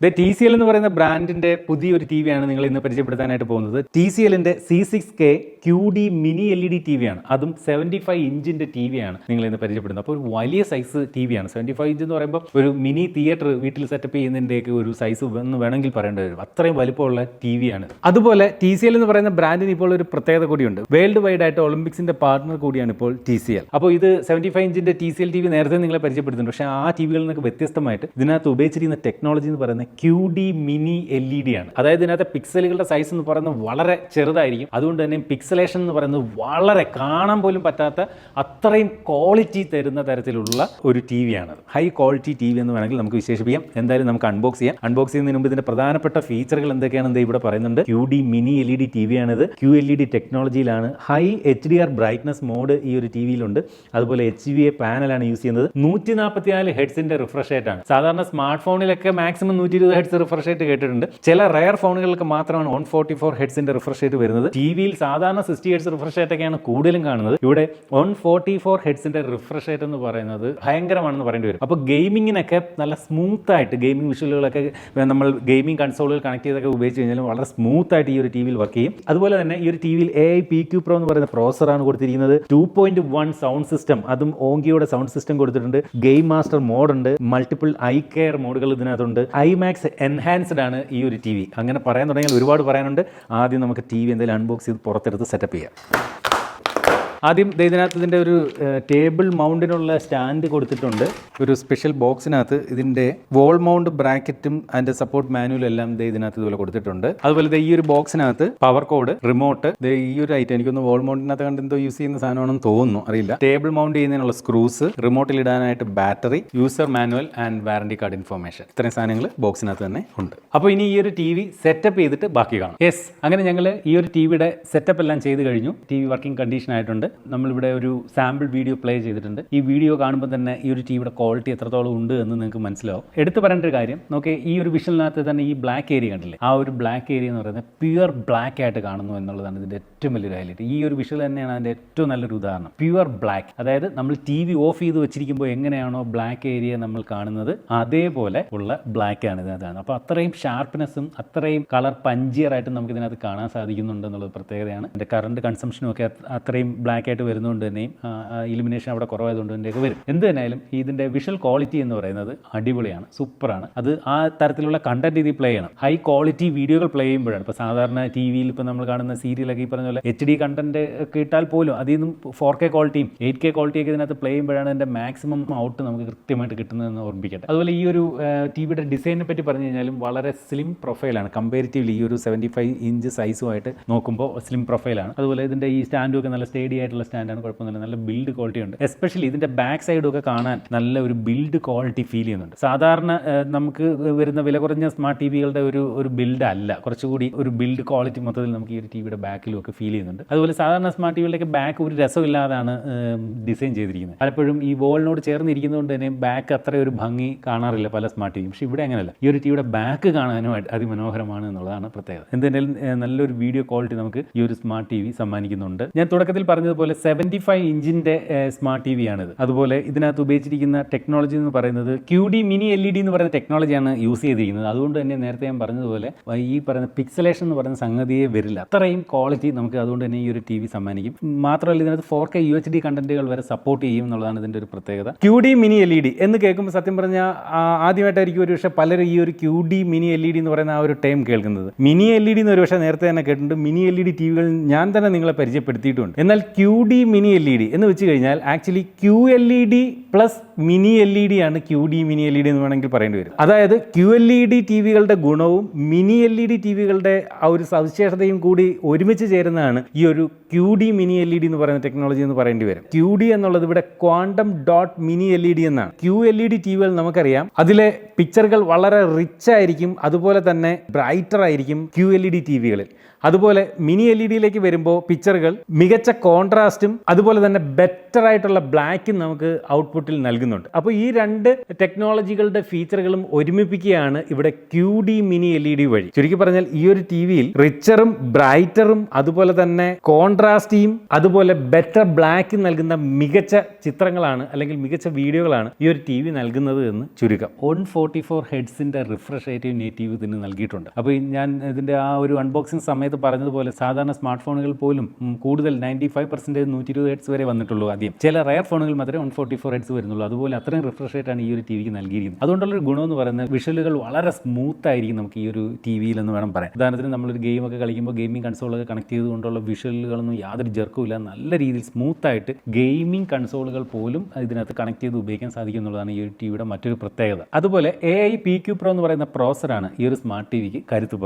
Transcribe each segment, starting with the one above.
ഇത് T C L എന്ന് പറയുന്ന ബ്രാൻഡിന്റെ പുതിയൊരു ടി വിയാണ് നിങ്ങൾ ഇന്ന് പരിചയപ്പെടുത്താനായിട്ട് പോകുന്നത്. ടി സി എല്ലിന്റെ C six K Q D mini L E D T വിയാണ് അതും സെവന്റി ഫൈവ് ഇഞ്ചിന്റെ ടി വിയാണ് നിങ്ങൾ ഇന്ന് പരിചയപ്പെടുന്നത്. അപ്പോൾ ഒരു വലിയ സൈസ് ടി വിയാണ് സെവന്റി ഫൈവ് ഇഞ്ച് എന്ന് പറയുമ്പോൾ ഒരു മിനി തിയേറ്റർ വീട്ടിൽ സെറ്റപ്പ് ചെയ്യുന്നതിന്റെയൊക്കെ ഒരു സൈസ് എന്ന് വേണമെങ്കിൽ പറയേണ്ടി വരും. അത്രയും വലിപ്പമുള്ള ടി വിയാണ് അതുപോലെ ടി സി എൽ എന്ന് പറയുന്ന ബ്രാൻഡിന് ഇപ്പോൾ ഒരു പ്രത്യേകത കൂടിയുണ്ട്. വേൾഡ് വൈഡ് ആയിട്ട് ഒളിമ്പിക്സിന്റെ പാർട്ണർ കൂടിയാണ് ഇപ്പോൾ ടി സി എൽ അപ്പോൾ ഇത് seventy five ഇഞ്ചിന്റെ T C L T V നേരത്തെ നിങ്ങളെ പരിചയപ്പെടുത്തുന്നുണ്ട് പക്ഷേ ആ ടി വികളിൽ നിന്നൊക്കെ വ്യത്യസ്തമായിട്ട് ഇതിനകത്ത് ഉപയോഗിച്ചിരിക്കുന്ന ടെക്നോളജി എന്ന് പറയുന്നത് Q D mini L E D ആണ്. അതായത് ഇതിനകത്തെ പിക്സലുകളുടെ സൈസ് എന്ന് പറയുന്നത് വളരെ ചെറുതായിരിക്കും. അതുകൊണ്ട് തന്നെ പിക്സലേഷൻ എന്ന് പറയുന്നത് വളരെ കാണാൻ പോലും പറ്റാത്ത അത്രയും ക്വാളിറ്റി തരുന്ന തരത്തിലുള്ള ഒരു ടി വി ആണ് ഹൈ ക്വാളിറ്റി ടി വി എന്ന് വേണമെങ്കിൽ നമുക്ക് വിശേഷിപ്പിക്കാം. എന്തായാലും നമുക്ക് അൺബോക്സ് ചെയ്യാം. അൺബോക്സ് ചെയ്യുന്നതിന് മുമ്പ് ഇതിന്റെ പ്രധാനപ്പെട്ട ഫീച്ചറുകൾ എന്തൊക്കെയാണെന്ന് ഇവിടെ പറയുന്നുണ്ട്. Q D mini L E D T V ആണിത്. Q L E D ടെക്നോളജിയിലാണ് high H D R brightness mode ഈ ഒരു ടി വിയിലുണ്ട് അതുപോലെ എച്ച് വി എ പാനലാണ് യൂസ് ചെയ്യുന്നത്. നൂറ്റി നാൽപ്പത്തിനാല് ഹെഡ്സിന്റെ റിഫ്രഷ് റേറ്റ് ആണ്. സാധാരണ സ്മാർട്ട് ഫോണിലൊക്കെ മാക്സിമം നൂറ്റി ഇരുപത് ഹെഡ്സ് റിഫ്രഷ് റേറ്റ് കേട്ടിട്ടുണ്ട്. ചില റയർ ഫോണുകൾക്ക് മാത്രമാണ് വൺ ഫോർട്ടി ഫോർ ഹെഡ്സിന്റെ റിഫ്രഷ് റേറ്റ് വരുന്നത്. ടി വിയിൽ സാധാരണ സിക്സ്റ്റി ഹെഡ്സ് റിഫ്രഷ് റേറ്റ് ഒക്കെയാണ് കൂടുതലും കാണുന്നത്. ഇവിടെ വൺ ഫോർട്ടി ഫോർ ഹെഡ്സിന്റെ റിഫ്രഷ് റേറ്റ് എന്ന് പറയുന്നത് ഭയങ്കരമാണെന്ന് പറയേണ്ടി വരും. അപ്പോൾ ഗെയിമിങ്ങിനൊക്കെ നല്ല സ്മൂത്ത് ആയിട്ട് ഗെയിമിംഗ് വിഷ്വലുകളൊക്കെ നമ്മൾ ഗെയിമിംഗ് കൺസോളുകൾ കണക്ട് ചെയ്തൊക്കെ ഉപയോഗിച്ച് കഴിഞ്ഞാൽ വളരെ സ്മൂത്ത് ആയിട്ട് ഈ ഒരു ടി വിയിൽ വർക്ക് ചെയ്യും. അതുപോലെ തന്നെ ഈ ഒരു ടി വിയിൽ A I P Q pro എന്ന് പറയുന്ന പ്രോസറാണ് കൊടുത്തിരിക്കുന്നത്. Two point one sound system അതും ഓങ്കിയുടെ സൗണ്ട് സിസ്റ്റം കൊടുത്തിട്ടുണ്ട്. ഗെയിം മാസ്റ്റർ മോഡ് ഉണ്ട്. മൾട്ടിപ്പിൾ ഐ കെയർ മോഡുകൾ ഇതിനകത്തുണ്ട്. ഐ മാക്സ് എൻഹാൻസ്ഡ് ആണ് ഈ ഒരു ടി വി അങ്ങനെ പറയാൻ തുടങ്ങിയാൽ ഒരുപാട് പറയാനുണ്ട്. ആദ്യം നമുക്ക് ടി വി എന്തെങ്കിലും അൺബോക്സ് ചെയ്ത് പുറത്തെടുത്ത് സെറ്റപ്പ് ചെയ്യാം. ആദ്യം ഇതിനകത്ത് ഇതിന്റെ ഒരു ടേബിൾ മൗണ്ടിനുള്ള സ്റ്റാൻഡ് കൊടുത്തിട്ടുണ്ട്. ഒരു സ്പെഷ്യൽ ബോക്സിനകത്ത് ഇതിന്റെ വോൾ മൗണ്ട് ബ്രാക്കറ്റും അതിന്റെ സപ്പോർട്ട് മാനുവലും എല്ലാം ഇതിനകത്ത് ഇതുപോലെ കൊടുത്തിട്ടുണ്ട്. അതുപോലെ ഈ ഒരു ബോക്സിനകത്ത് പവർ കോഡ് റിമോട്ട് ഈ ഒരു ഐറ്റം എനിക്കൊന്ന് വോൾ മൗണ്ടിനകത്ത് കണ്ട് എന്തോ യൂസ് ചെയ്യുന്ന സാധനമാണെന്ന് തോന്നുന്നു അറിയില്ല. ടേബിൾ മൗണ്ട് ചെയ്യുന്നതിനുള്ള സ്ക്രൂസ് റിമോട്ടിൽ ഇടാനായിട്ട് battery user manual and warranty card information. ഇത്രയും സാധനങ്ങൾ ബോക്സിനകത്ത് തന്നെ ഉണ്ട്. അപ്പോൾ ഇനി ഈ ഒരു ടി വി സെറ്റപ്പ് ചെയ്തിട്ട് ബാക്കി കാണാം. യെസ് അങ്ങനെ ഞങ്ങൾ ഈ ഒരു ടി വിയുടെ സെറ്റപ്പ് എല്ലാം ചെയ്ത് കഴിഞ്ഞു. ടി വി വർക്കിംഗ് കണ്ടീഷൻ ആയിട്ടുണ്ട്. നമ്മളിവിടെ ഒരു സാമ്പിൾ വീഡിയോ പ്ലേ ചെയ്തിട്ടുണ്ട്. ഈ വീഡിയോ കാണുമ്പോൾ തന്നെ ഈ ഒരു ടിവിയുടെ ക്വാളിറ്റി എത്രത്തോളം ഉണ്ട് എന്ന് നിങ്ങൾക്ക് മനസ്സിലാവും. എടുത്തു പറയേണ്ട ഒരു കാര്യം നോക്കി ഈ ഒരു വിഷലിനകത്ത് തന്നെ ഈ ബ്ലാക്ക് ഏരിയ കണ്ടില്ലേ? ആ ഒരു ബ്ലാക്ക് ഏരിയ എന്ന് പറയുന്നത് പ്യുവർ ബ്ലാക്ക് ആയിട്ട് കാണുന്നു എന്നുള്ളതാണ് ഇതിന്റെ ഏറ്റവും വലിയൊരു ഹൈലൈറ്റ് ഈ ഒരു വിഷൽ തന്നെയാണ് അതിന്റെ ഏറ്റവും നല്ലൊരു ഉദാഹരണം. പ്യുവർ ബ്ലാക്ക് അതായത് നമ്മൾ ടി വി ഓഫ് ചെയ്ത് വെച്ചിരിക്കുമ്പോൾ എങ്ങനെയാണോ ബ്ലാക്ക് ഏരിയ നമ്മൾ കാണുന്നത് അതേപോലെ ഉള്ള ബ്ലാക്ക് ആണ് ഇതിനകത്താണ്. അപ്പോൾ അത്രയും ഷാർപ്പ്നെസ്സും അത്രയും കളർ പഞ്ചിയർ ആയിട്ടും നമുക്ക് ഇതിനകത്ത് കാണാൻ സാധിക്കുന്നുണ്ട് എന്നുള്ളത് പ്രത്യേകതയാണ്. എന്റെ കറണ്ട് കൺസംഷനും ഒക്കെ അത്ര- അത്രയും ബ്ലാക്ക് ആയിട്ട് വരുന്നതുകൊണ്ട് തന്നെയും ഇലിമിനേഷൻ അവിടെ കുറവായതുകൊണ്ട് തന്നെയൊക്കെ വരും. എന്ത് തന്നെയായാലും ഇതിന്റെ വിഷ്വൽ ക്വാളിറ്റി എന്ന് പറയുന്നത് അടിപൊളിയാണ് സൂപ്പറാണ്. അത് ആ തരത്തിലുള്ള കണ്ടന്റ് ഇതിൽ പ്ലേ ചെയ്യണം. ഹൈ ക്വാളിറ്റി വീഡിയോകൾ പ്ലേ ചെയ്യുമ്പോഴാണ്. ഇപ്പോൾ സാധാരണ ടി വിയിൽ ഇപ്പോൾ നമ്മൾ കാണുന്ന സീരിയലൊക്കെ ഈ പറഞ്ഞ പോലെ എച്ച് ഡി കണ്ടന്റ് ഒക്കെ ഇട്ടാൽ പോലും അതിൽ നിന്നും ഫോർ കെ ക്വാളിറ്റിയും എയ്റ്റ് കെ ക്വാളിറ്റിയൊക്കെ ഇതിനകത്ത് പ്ലേ ചെയ്യുമ്പോഴാണ് അതിന്റെ മാക്സിമം ഔട്ട് നമുക്ക് കൃത്യമായിട്ട് കിട്ടുന്നതെന്ന് ഓർമ്മിക്കട്ടെ അതുപോലെ ഈ ഒരു ടി വിയുടെ ഡിസൈനെ പറ്റി പറഞ്ഞു കഴിഞ്ഞാലും വളരെ സ്ലിം പ്രൊഫൈലാണ് കമ്പാരിറ്റീവ്ലി ഈ ഒരു സെവന്റി ഫൈവ് ഇഞ്ച് സൈസുമായിട്ട് നോക്കുമ്പോൾ സ്ലിം പ്രൊഫൈലാണ് അതുപോലെ ഇതിന്റെ ഈ സ്റ്റാൻഡും ഒക്കെ നല്ല സ്റ്റേഡി ആയിട്ടുള്ള സ്റ്റാൻഡാണ് കുഴപ്പമൊന്നുമില്ല. നല്ല ബിൽഡ് ക്വാളിറ്റി ഉണ്ട്. എസ്പെഷ്യലി ഇതിന്റെ ബാക്ക് സൈഡും ഒക്കെ കാണാൻ നല്ല ഒരു ബിൽഡ് ക്വാളിറ്റി ഫീൽ ചെയ്യുന്നുണ്ട്. സാധാരണ നമുക്ക് വരുന്ന വില കുറഞ്ഞ സ്മാർട്ട് ടി വികളുടെ ഒരു ഒരു ബിൽഡ് അല്ല. കുറച്ചുകൂടി ഒരു ബിൽഡ് ക്വാളിറ്റി മൊത്തത്തിൽ നമുക്ക് ഈ ഒരു ടി വിയുടെ ബാക്കിലും ഒക്കെ ഫീൽ ചെയ്യുന്നുണ്ട്. അതുപോലെ സാധാരണ സ്മാർട്ട് ടിവികളുടെയൊക്കെ ബാക്ക് ഒരു രസമില്ലാതാണ് ഡിസൈൻ ചെയ്തിരിക്കുന്നത്. പലപ്പോഴും ഈ വോളിനോട് ചേർന്നിരിക്കുന്നതുകൊണ്ട് തന്നെ ബാക്ക് അത്ര ഒരു ഭംഗി കാണാറില്ല പല സ്മാർട്ട് ടിവിയും പക്ഷേ ഇവിടെ അങ്ങനെയല്ല. ഈ ഒരു ടിവിയുടെ ബാക്ക് കാണാനും അതിമനോഹരമാണ് എന്നുള്ളതാണ് പ്രത്യേകത. എന്തായാലും നല്ലൊരു വീഡിയോ ക്വാളിറ്റി നമുക്ക് ഈ ഒരു സ്മാർട്ട് ടി വി സമ്മാനിക്കുന്നുണ്ട്. ഞാൻ തുടക്കത്തിൽ പറഞ്ഞതുപോലെ സെവന്റി ഫൈവ് ഇഞ്ചിന്റെ സ്മാർട്ട് ടി വി ആണിത്. അതുപോലെ ഇതിനകത്ത് ഉപയോഗിച്ചിരിക്കുന്ന ടെക്നോളജി എന്ന് പറയുന്നത് Q D mini L E D എന്ന് പറയുന്ന ടെക്നോളജിയാണ് യൂസ് ചെയ്തിരിക്കുന്നത്. അതുകൊണ്ട് തന്നെ നേരത്തെ ഞാൻ പറഞ്ഞതുപോലെ ഈ പറയുന്ന പിക്സലേഷൻ എന്ന് പറയുന്ന സംഗതിയെ വരില്ല. അത്രയും ക്വാളിറ്റി നമുക്ക് അതുകൊണ്ട് തന്നെ ഈ ഒരു ടി വി സമ്മാനിക്കും. മാത്രമല്ല ഇതിനകത്ത് four K U H D കണ്ടന്റുകൾ വരെ സപ്പോർട്ട് ചെയ്യും എന്നുള്ളതാണ് ഇതിന്റെ ഒരു പ്രത്യേകത. Q D mini L E D എന്ന് കേൾക്കുമ്പോൾ സത്യം പറഞ്ഞാൽ ആദ്യമായിട്ടായിരിക്കും ഒരു പക്ഷേ പലരും ഈ ഒരു Q D mini L E D എന്ന് പറയുന്ന ആ ഒരു ടൈം കേൾക്കുന്നത്. മിനി എൽ ഇ ഡി എന്ന് ഒരു പക്ഷേ നേരത്തെ തന്നെ കേട്ടിട്ടുണ്ട്. Mini L E D T വികൾ ഞാൻ തന്നെ നിങ്ങളെ പരിചയപ്പെടുത്തിയിട്ടുണ്ട്. എന്നാൽ Q D mini L E D എന്ന് വെച്ച് കഴിഞ്ഞാൽ actually Q L E D plus mini L E D ആണ് Q D mini L E D എന്ന് വേണമെങ്കിൽ പറയേണ്ടി വരും അതായത് Q L E D T വികളുടെ ഗുണവും mini L E D T വികളുടെ ആ ഒരു സവിശേഷതയും കൂടി ഒരുമിച്ച് ചേരുന്നതാണ് ഈ ഒരു Q D mini L E D എന്ന് പറയുന്ന ടെക്നോളജി എന്ന് പറയേണ്ടി വരും ക്യൂ ഡി എന്നുള്ളത് ഇവിടെ quantum dot mini L E D എന്നാണ് Q L E D T വികൾ നമുക്കറിയാം അതിലെ പിക്ചറുകൾ വളരെ റിച്ച് ആയിരിക്കും അതുപോലെ തന്നെ ബ്രൈറ്റർ ആയിരിക്കും Q L E D T വികളിൽ അതുപോലെ മിനി എൽ ഇ ഡിയിലേക്ക് വരുമ്പോൾ പിക്ചറുകൾ മികച്ച കോൺട്രാസ്റ്റും അതുപോലെ തന്നെ ബെറ്റർ ആയിട്ടുള്ള ബ്ലാക്കും നമുക്ക് ഔട്ട്പുട്ടിൽ നൽകുന്നുണ്ട്. അപ്പോൾ ഈ രണ്ട് ടെക്നോളജികളുടെ ഫീച്ചറുകളും ഒരുമിപ്പിക്കുകയാണ് ഇവിടെ Q D mini L E D വഴി. ചുരുക്കി പറഞ്ഞാൽ ഈ ഒരു ടി വിയിൽ റിച്ചറും ബ്രൈറ്ററും അതുപോലെ തന്നെ കോൺട്രാസ്റ്റിയും അതുപോലെ ബെറ്റർ ബ്ലാക്കും നൽകുന്ന മികച്ച ചിത്രങ്ങളാണ് അല്ലെങ്കിൽ മികച്ച വീഡിയോകളാണ് ഈ ഒരു ടി വി നൽകുന്നത് എന്ന് ചുരുക്കം. വൺ ഫോർട്ടി ഫോർ ഹെഡ്സിന്റെ റിഫ്രഷ് റേറ്റ് നേറ്റീവ് ഇതിന് നൽകിയിട്ടുണ്ട്. അപ്പോൾ ഞാൻ ഇതിന്റെ ആ ഒരു അൺബോക്സിംഗ് സമയത്ത് പറഞ്ഞതുപോലെ സാധാരണ സ്മാർട്ട് ഫോണുകൾ പോലും കൂടുതൽ നയന്റി ഫൈവ് പെർസെന്റേജ് നൂറ്റി ഇരുപത് ഹെഡ്സ് വരെ വന്നിട്ടുള്ളൂ ആദ്യം. ചില റയർ ഫോണുകൾ മാത്രമേ വൺ ഫോർട്ടി ഫോർ ഹെഡ്സ് വരുന്നുള്ളൂ. അതുപോലെ അത്രയും റിഫ്രഷ് ആണ് ഈ ഒരു ടി വിക്ക് നൽകിയിരിക്കുന്നത്. അതുകൊണ്ടുള്ളൊരു ഗുണമെന്ന് പറയുന്നത് വിഷലുകൾ വളരെ സ്മൂത്ത് ആയിരിക്കും നമുക്ക് ഈ ഒരു ടി വിയിൽ എന്ന് വേണം പറയാം ഉദാഹരണത്തിന് നമ്മളൊരു ഗെയിം ഒക്കെ കളിക്കുമ്പോൾ ഗെയിമിംഗ് കൺസോളൊക്കെ കണക്ട് ചെയ്തുകൊണ്ടുള്ള വിഷലുകളൊന്നും യാതൊരു ജെർക്കും ഇല്ല. നല്ല രീതിയിൽ സ്മൂത്ത് ആയിട്ട് ഗെയിമിംഗ് കൺസോളുകൾ പോലും ഇതിനകത്ത് കണക്ട് ചെയ്ത് ഉപയോഗിക്കാൻ സാധിക്കും എന്നുള്ളതാണ് ഈ ഒരു ടിവിയുടെ മറ്റൊരു പ്രത്യേകത. അതുപോലെ A I P Q pro എന്ന് പറയുന്ന പ്രോസറാണ് ഈ ഒരു സ്മാർട്ട് ടി വിക്ക് കരുത്തു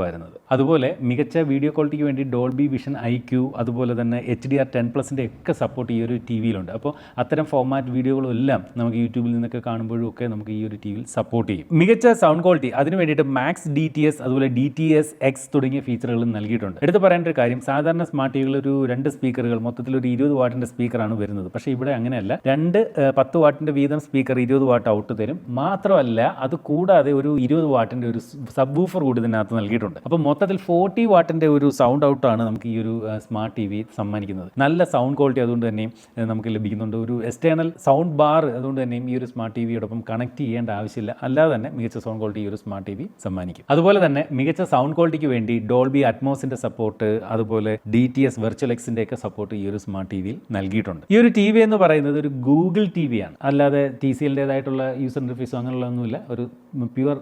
അതുപോലെ മികച്ച വീഡിയോ ക്വാളിറ്റിക്ക് വേണ്ടി ഡോൾബി വിഷൻ ഐ ക്യൂ അതുപോലെ തന്നെ എച്ച് ഡി ആർ ടെൻ പ്ലസിന്റെ ഒക്കെ സപ്പോർട്ട് ഈ ഒരു ടി വിയിലുണ്ട് അപ്പോൾ അത്തരം ഫോർമാറ്റ് വീഡിയോകളെല്ലാം നമുക്ക് യൂട്യൂബിൽ നിന്നൊക്കെ കാണുമ്പോഴും ഒക്കെ നമുക്ക് ഈ ഒരു ടി വിയിൽ സപ്പോർട്ട് ചെയ്യും. മികച്ച സൗണ്ട് ക്വാളിറ്റി അതിന് വേണ്ടിയിട്ട് മാക്സ് ഡി ടി എസ് അതുപോലെ ഡി ടി എസ് എക്സ് തുടങ്ങിയ ഫീച്ചറുകളും നൽകിയിട്ടുണ്ട്. എടുത്ത് പറയേണ്ട ഒരു കാര്യം സാധാരണ സ്മാർട്ട് ടി ഒരു രണ്ട് സ്പീക്കറുകൾ മൊത്തത്തിൽ ഒരു ഇരുപത് വാട്ടിന്റെ സ്പീക്കറാണ് വരുന്നത്. പക്ഷേ ഇവിടെ അങ്ങനെയല്ല. രണ്ട് പത്ത് വാട്ടിന്റെ വീതം സ്പീക്കർ ഇരുപത് വാട്ട് ഔട്ട് തരും. മാത്രമല്ല അത് കൂടാതെ ഒരു ഇരുപത് വാട്ടിന്റെ ഒരു സബ് വൂഫർ കൂടി ഇതിനകത്ത് നൽകിയിട്ടുണ്ട്. അപ്പോൾ മൊത്തത്തിൽ ഫോർട്ടി വാട്ടിന്റെ ഒരു സൗണ്ട് ഔട്ടാണ് നമുക്ക് ഈ ഒരു സ്മാർട്ട് ടി വി സമ്മാനിക്കുന്നത്. നല്ല സൗണ്ട് ക്വാളിറ്റി അതുകൊണ്ട് തന്നെയും നമുക്ക് ലഭിക്കുന്നുണ്ട്. ഒരു എക്സ്റ്റേണൽ സൗണ്ട് ബാർ അതുകൊണ്ട് തന്നെയും ഈ ഒരു സ്മാർട്ട് ടി വിയോടൊപ്പം കണക്ട് ചെയ്യേണ്ട ആവശ്യമില്ല. അല്ലാതെ തന്നെ മികച്ച സൗണ്ട് ക്വാളിറ്റി ഈ ഒരു സ്മാർട്ട് ടി വി സമ്മാനിക്കും. അതുപോലെ തന്നെ മികച്ച സൗണ്ട് ക്വാളിറ്റിക്ക് വേണ്ടി ഡോൾബി അറ്റ്മോസിന്റെ സപ്പോർട്ട് അതുപോലെ ഡി ടി എസ് വെർച്വൽ എക്സിന്റെ ഒക്കെ സപ്പോർട്ട് ഈ ഒരു സ്മാർട്ട് ടി വിയിൽ നൽകിയിട്ടുണ്ട്. ഈ ഒരു ടി വി എന്ന് പറയുന്നത് ഒരു ഗൂഗിൾ ടി ആണ്. അല്ലാതെ ടി സി എല്ലിന്റെതായിട്ടുള്ള യൂസർ ഇന്റർഫേസോ അങ്ങനെയുള്ളതൊന്നുമില്ല. ഒരു പ്യുവർ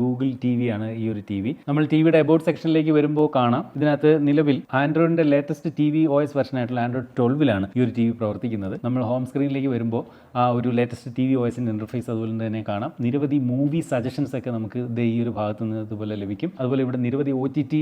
ഗൂഗിൾ ടി ആണ് ഈ ഒരു ടി വി നമ്മൾ ടി വിയുടെ അബൌട്ട് സെക്ഷനിലേക്ക് വരുമ്പോൾ കാണാം. ഇതിനകത്ത് നിലവിൽ ആൻഡ്രോയിഡിന്റെ latest T V OS version ആയിട്ടുള്ള ആൻഡ്രോയിഡ് ട്വൽവിലാണ് ഈ ഒരു ടി വി പ്രവർത്തിക്കുന്നത്. നമ്മൾ ഹോം സ്ക്രീനിലേക്ക് വരുമ്പോൾ ആ ഒരു ലേറ്റസ്റ്റ് ടി വി ഓയസിന്റെ ഇന്റർഫേസ് അതുപോലെ തന്നെ കാണാം. നിരവധി മൂവി സജഷൻസ് ഒക്കെ നമുക്ക് ഈ ഒരു ഭാഗത്ത് നിന്ന് ഇതുപോലെ ലഭിക്കും. അതുപോലെ ഇവിടെ നിരവധി ഒ ടി ടി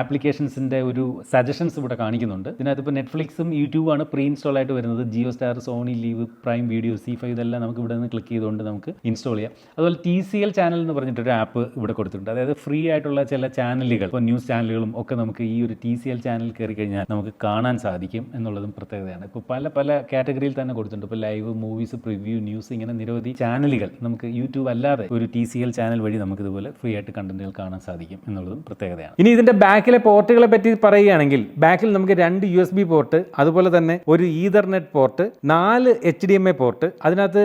ആപ്ലിക്കേഷൻസിന്റെ ഒരു സജഷൻസ് ഇവിടെ കാണിക്കുന്നുണ്ട്. ഇതിനകത്ത് ഇപ്പോൾ നെറ്റ്ഫ്ലിക്സും യൂട്യൂബാണ് പ്രീ ഇൻസ്റ്റാൾ ആയിട്ട് വരുന്നത്. Jio star Sony LIV prime video Z five ഇതെല്ലാം നമുക്ക് ഇവിടെ നിന്ന് ക്ലിക്ക് ചെയ്തുകൊണ്ട് നമുക്ക് ഇൻസ്റ്റാൾ ചെയ്യാം. അതുപോലെ ടി സി എൽ ചാനൽ എന്ന് പറഞ്ഞിട്ടൊരു ആപ്പ് ഇവിടെ കൊടുത്തിട്ടുണ്ട്. അതായത് ഫ്രീ ആയിട്ടുള്ള ചില ചാനലുകൾ ഇപ്പോൾ ന്യൂസ് ചാനലുകളും ഒക്കെ നമുക്ക് ഈ ഒരു ടി സി എൽ ചാനൽ കയറി കഴിഞ്ഞാൽ നമുക്ക് കാണാൻ സാധിക്കും എന്നുള്ളതും പ്രത്യേകതയാണ്. ഇപ്പോൾ പല പല കാറ്റഗറിയിൽ തന്നെ കൊടുത്തിട്ടുണ്ട്. ഇപ്പോൾ ലൈവ് മൂവീസ് പ്രിവ്യൂ ന്യൂസ് ഇങ്ങനെ നിരവധി ചാനലുകൾ നമുക്ക് യൂട്യൂബ് അല്ലാതെ ഒരു ടി സി എൽ ചാനൽ വഴി നമുക്ക് ഇതുപോലെ ഫ്രീ ആയിട്ട് കണ്ടന്റുകൾ കാണാൻ സാധിക്കും എന്നുള്ളതും പ്രത്യേകതയാണ്. ഇനി ഇതിന്റെ ബാക്കിലെ പോർട്ടുകളെ പറ്റി പറയുകയാണെങ്കിൽ ബാക്കിൽ നമുക്ക് രണ്ട് യു എസ് ബി പോർട്ട് അതുപോലെ തന്നെ ഒരു ഈതർനെറ്റ് പോർട്ട് നാല് H D M A port അതിനകത്ത്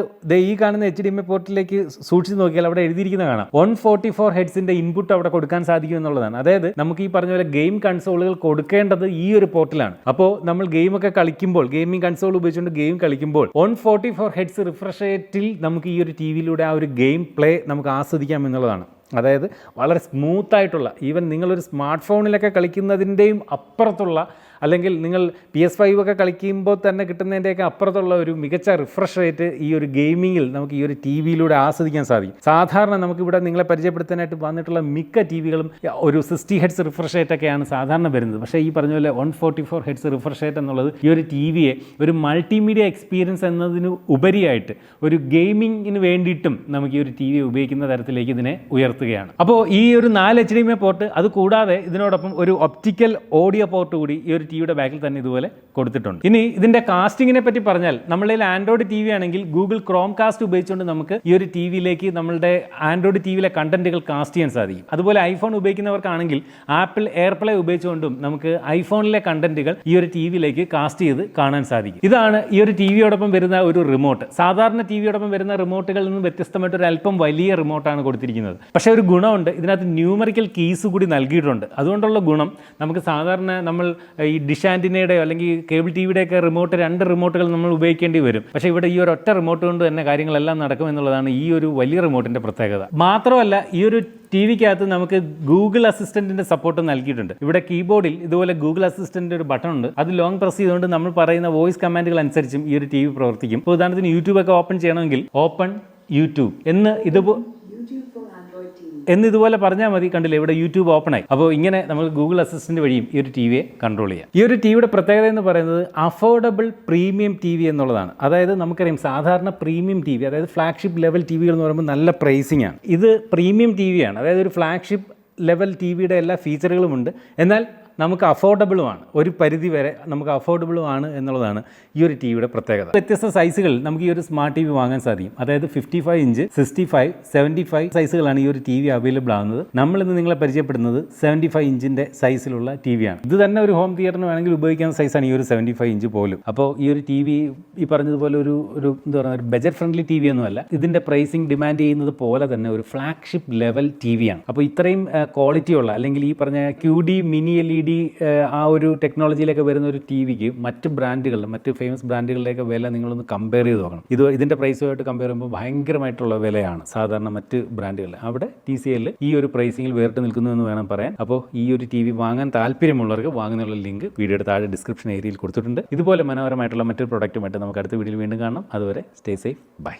ഈ കാണുന്ന എച്ച് ഡി എം എ പോർട്ടിലേക്ക് സൂക്ഷിച്ച് നോക്കിയാൽ അവിടെ എഴുതിയിരിക്കുന്ന കാണാം. വൺ ഫോർട്ടി ഫോർ ഹെഡ്സിന്റെ ഇൻപുട്ട് അവിടെ കൊടുക്കാൻ സാധിക്കും എന്നുള്ളതാണ്. അതായത് നമുക്ക് ഈ പറഞ്ഞ പോലെ ഗെയിം കൺസോളുകൾ കൊടുക്കേണ്ടത് ഈ ഒരു പോർട്ടലാണ്. അപ്പോൾ നമ്മൾ ഗെയിം ഒക്കെ കളിക്കുമ്പോൾ ഗെയിമിംഗ് കൺസോൾ ഉപയോഗിച്ചുകൊണ്ട് ഗെയിം കളിക്കുമ്പോൾ വൺ ഫോർട്ടി ഫോർ ഹെഡ്സ് റിഫ്രഷേറ്റിൽ നമുക്ക് ഈ ഒരു ടി വിയിലൂടെ ആ ഒരു ഗെയിം പ്ലേ നമുക്ക് ആസ്വദിക്കാം എന്നുള്ളതാണ്. അതായത് വളരെ സ്മൂത്തായിട്ടുള്ള ഈവൻ നിങ്ങളൊരു സ്മാർട്ട് ഫോണിലൊക്കെ കളിക്കുന്നതിന്റെയും അപ്പുറത്തുള്ള അല്ലെങ്കിൽ നിങ്ങൾ പി എസ് ഫൈവ് ഒക്കെ കളിക്കുമ്പോൾ തന്നെ കിട്ടുന്നതിന്റെയൊക്കെ അപ്പുറത്തുള്ള ഒരു മികച്ച റിഫ്രഷ് റേറ്റ് ഈ ഒരു ഗെയിമിങ്ങിൽ നമുക്ക് ഈ ഒരു ടി വിയിലൂടെ ആസ്വദിക്കാൻ സാധിക്കും. സാധാരണ നമുക്കിവിടെ നിങ്ങളെ പരിചയപ്പെടുത്താനായിട്ട് വന്നിട്ടുള്ള മിക്ക ടി വികളും ഒരു സിക്സ്റ്റി ഹെഡ്സ് റിഫ്രഷ് റേറ്റ് ഒക്കെയാണ് സാധാരണ വരുന്നത്. പക്ഷേ ഈ പറഞ്ഞ പോലെ one forty four hertz refresh rate എന്നുള്ളത് ഈ ഒരു ടി വിയെ ഒരു മൾട്ടിമീഡിയ എക്സ്പീരിയൻസ് എന്നതിന് ഉപരിയായിട്ട് ഒരു ഗെയിമിങ്ങിന് വേണ്ടിയിട്ടും നമുക്ക് ഈ ഒരു ടി വി ഉപയോഗിക്കുന്ന തരത്തിലേക്ക് ഇതിനെ ഉയർത്തുകയാണ്. അപ്പോൾ ഈ ഒരു നാല് എച്ച് ഡി എം പോർട്ട് അത് കൂടാതെ ഇതിനോടൊപ്പം ഒരു ഒപ്റ്റിക്കൽ ഓഡിയോ പോർട്ട് കൂടി ഈ ഒരു ടിവിയുടെ ബാക്കിൽ തന്നെ ഇതുപോലെ കൊടുത്തിട്ടുണ്ട്. ഇനി ഇതിന്റെ കാസ്റ്റിങ്ങിനെ പറ്റി പറഞ്ഞാൽ നമ്മളുടെ ആൻഡ്രോയിഡ് ടി വി ആണെങ്കിൽ ഗൂഗിൾ ക്രോം കാസ്റ്റ് ഉപയോഗിച്ചുകൊണ്ട് നമുക്ക് ഈ ഒരു ടി വിയിലേക്ക് നമ്മളുടെ ആൻഡ്രോയിഡ് ടി വിയിലെ കണ്ടന്റുകൾ കാസ്റ്റ് ചെയ്യാൻ സാധിക്കും. അതുപോലെ ഐഫോൺ ഉപയോഗിക്കുന്നവർക്കാണെങ്കിൽ ആപ്പിൾ എയർപ്ലേ ഉപയോഗിച്ചുകൊണ്ടും നമുക്ക് ഐഫോണിലെ കണ്ടന്റുകൾ ഈ ഒരു ടി വിയിലേക്ക് കാസ്റ്റ് ചെയ്ത് കാണാൻ സാധിക്കും. ഇതാണ് ഈ ഒരു ടി വിയോടൊപ്പം വരുന്ന ഒരു റിമോട്ട് സാധാരണ ടി വിയോടൊപ്പം വരുന്ന റിമോട്ടുകളിൽ നിന്ന് വ്യത്യസ്തമായിട്ട് ഒരു അല്പം വലിയ റിമോട്ടാണ് കൊടുത്തിരിക്കുന്നത്. പക്ഷേ ഒരു ഗുണമുണ്ട്. ഇതിനകത്ത് ന്യൂമറിക്കൽ കീസ് കൂടി നൽകിയിട്ടുണ്ട്. അതുകൊണ്ടുള്ള ഗുണം നമുക്ക് സാധാരണ നമ്മൾ ഈ ഡിഷ് അല്ലെങ്കിൽ കേബിൾ ടി വിയുടെയൊക്കെ റിമോട്ട് രണ്ട് റിമോട്ടുകൾ നമ്മൾ ഉപയോഗിക്കേണ്ടി വരും. പക്ഷേ ഇവിടെ ഈ ഒരു ഒറ്റ റിമോട്ട് കൊണ്ട് തന്നെ കാര്യങ്ങളെല്ലാം നടക്കും എന്നുള്ളതാണ് ഈ ഒരു വലിയ റിമോട്ടിന്റെ പ്രത്യേകത. മാത്രമല്ല ഈ ഒരു ടി വിക്കകത്ത് നമുക്ക് ഗൂഗിൾ അസിസ്റ്റന്റിന്റെ സപ്പോർട്ട് നൽകിയിട്ടുണ്ട്. ഇവിടെ കീബോർഡിൽ ഇതുപോലെ ഗൂഗിൾ അസിസ്റ്റന്റിന്റെ ഒരു ബട്ടൺ ഉണ്ട്. അത് ലോങ് പ്രസ് ചെയ്തുകൊണ്ട് നമ്മൾ പറയുന്ന വോയിസ് കമാൻഡുകൾ അനുസരിച്ചും ഈ ഒരു ടി വി പ്രവർത്തിക്കും. ഇപ്പോൾ ഉദാഹരണത്തിന് യൂട്യൂബൊക്കെ ഓപ്പൺ ചെയ്യണമെങ്കിൽ ഓപ്പൺ യൂട്യൂബ് എന്ന് ഇതുപോ എന്ന് ഇതുപോലെ പറഞ്ഞാൽ മതി കണ്ടില്ലേ ഇവിടെ യൂട്യൂബ് ഓപ്പൺ ആയി അപ്പോൾ ഇങ്ങനെ നമ്മൾ ഗൂഗിൾ അസിസ്റ്റന്റ് വഴിയും ഈ ഒരു ടി വിയെ കൺട്രോൾ ചെയ്യാം. ഈ ഒരു ടിവിയുടെ പ്രത്യേകത എന്ന് പറയുന്നത് അഫോർഡബിൾ പ്രീമിയം ടി വി എന്നുള്ളതാണ്. അതായത് നമുക്കറിയാം സാധാരണ പ്രീമിയം ടി വി അതായത് ഫ്ലാഗ്ഷിപ്പ് ലെവൽ ടി വികൾ എന്ന് പറയുമ്പോൾ നല്ല പ്രൈസിംഗ് ആണ്. ഇത് പ്രീമിയം ടി വിയാണ് അതായത് ഒരു ഫ്ലാഗ്ഷിപ്പ് ലെവൽ ടി വിയുടെ എല്ലാ ഫീച്ചറുകളുമുണ്ട് എന്നാൽ നമുക്ക് അഫോർഡബിളുമാണ് ഒരു പരിധി വരെ നമുക്ക് അഫോർഡബിളുമാണ് എന്നുള്ളതാണ് ഈ ഒരു ടി വിയുടെ പ്രത്യേകത. വ്യത്യസ്ത സൈസുകൾ നമുക്ക് ഈ ഒരു സ്മാർട്ട് ടി വി വാങ്ങാൻ സാധിക്കും. അതായത് fifty five inch sixty five seventy five സൈസുകളാണ് ഈ ഒരു ടി വി അവൈലബിൾ ആകുന്നത് നമ്മളിന്ന് നിങ്ങളെ പരിചയപ്പെടുന്നത് സെവന്റി ഫൈവ് ഇഞ്ചിന്റെ സൈസിലുള്ള ടി വിയാണ് ഇത് തന്നെ ഒരു ഹോം തിയേറ്ററിന് വേണമെങ്കിൽ ഉപയോഗിക്കുന്ന സൈസാണ് ഈ ഒരു സെവന്റി ഫൈവ് ഇഞ്ച് പോലും. അപ്പോൾ ഈ ഒരു ടി വി ഈ പറഞ്ഞതുപോലെ ഒരു ഒരു എന്താ പറയുക ഒരു ബജറ്റ് ഫ്രണ്ട്ലി ടി വി ഒന്നുമല്ല ഇതിന്റെ പ്രൈസിങ് ഡിമാൻഡ് ചെയ്യുന്നത് പോലെ തന്നെ ഒരു ഫ്ലാഗ്ഷിപ്പ് ലെവൽ ടി വിയാണ് അപ്പോൾ ഇത്രയും ക്വാളിറ്റി ഉള്ള അല്ലെങ്കിൽ ഈ പറഞ്ഞ Q D mini L E D ആ ഒരു ടെക്നോളജിയിലേക്ക് വരുന്ന ഒരു ടി വിക്ക് മറ്റ് ബ്രാൻഡുകളുടെ മറ്റ് ഫേമസ് ബ്രാൻഡുകളുടെയൊക്കെ വില നിങ്ങളൊന്ന് കമ്പയർ ചെയ്ത് നോക്കണം. ഇത് ഇതിന്റെ പ്രൈസുമായിട്ട് കമ്പയർ ചെയ്യുമ്പോൾ ഭയങ്കരമായിട്ടുള്ള വിലയാണ് സാധാരണ മറ്റ് ബ്രാൻഡുകളിൽ അവിടെ ടി സി എല്ലിൽ ഈ ഒരു പ്രൈസിങ്ങിൽ വേറിട്ട് നിൽക്കുന്നു എന്ന് വേണം പറയാൻ. അപ്പോൾ ഈ ഒരു ടി വി വാങ്ങാൻ താല്പര്യമുള്ളവർക്ക് വാങ്ങുന്നുള്ള ലിങ്ക് വീഡിയോയുടെ താഴെ ഡിസ്ക്രിപ്ഷൻ ഏരിയയിൽ കൊടുത്തിട്ടുണ്ട്. ഇതുപോലെ മനോഹരമായിട്ടുള്ള മറ്റൊരു പ്രൊഡക്റ്റുമായിട്ട് നമുക്ക് അടുത്ത വീഡിയോയിൽ വീണ്ടും കാണാം. അതുവരെ സ്റ്റേ സേഫ് ബൈ